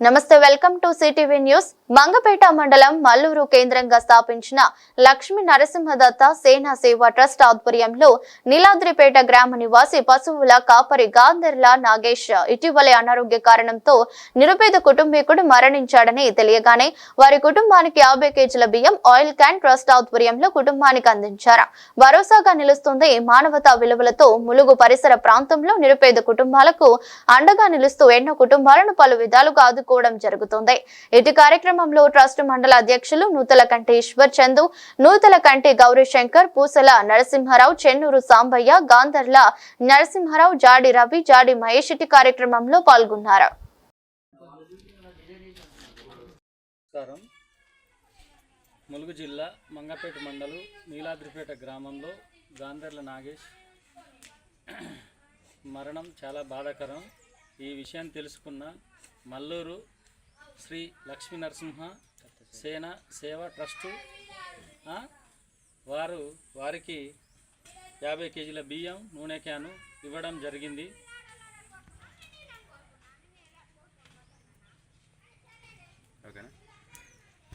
నమస్తే welcome to CTV news. Mangapeta మండలం మల్లూరు కేంద్రంగా స్థాపించిన లక్ష్మీ నరసింహదత్త సేనా సేవా ట్రస్ట్ ఆధ్వర్యంలో నీలాద్రిపేట గ్రామ నివాసి పశువుల కాపరి గాంధర్ల నాగేష్ ఇటీవలే అనారోగ్య కారణంతో నిరుపేద కుటుంబీకుడు మరణించాడని తెలియగానే వారి కుటుంబానికి యాభై కేజీల బియ్యం ఆయిల్ క్యాన్ ట్రస్ట్ ఆధ్వర్యంలో కుటుంబానికి అందించారు. భరోసాగా నిలుస్తుంది మానవతా విలువలతో ములుగు పరిసర ప్రాంతంలో నిరుపేద కుటుంబాలకు అండగా నిలుస్తూ ఎన్నో కుటుంబాలను పలు విధాలుగా అందుకోవడం జరుగుతుంది. ఇటు కార్యక్రమంలో ట్రస్ట్ మండల అధ్యక్షులు నూతల కంటి ఈశ్వర్ చందు నూతల కంటి గౌరీశంకర్ పూసల నరసింహారావు చెన్నూరు సాంబయ్య గాంధర్ల నరసింహారావు జాడి రవి జాడి మహేష్ ఇటు కార్యక్రమంలో పాల్గొన్నారు. ములుగు జిల్లా మంగపేట మండలం నీలాద్రిపేట గ్రామంలో గాంధర్ల నాగేష్ మరణం చాలా బాధాకరం. ఈ విషయాన్ని తెలుసుకున్న మల్లూరు శ్రీ లక్ష్మీ నరసింహ సేన సేవా ట్రస్టు వారు వారికి యాభై కేజీల బియ్యం నూనె క్యాను ఇవ్వడం జరిగింది.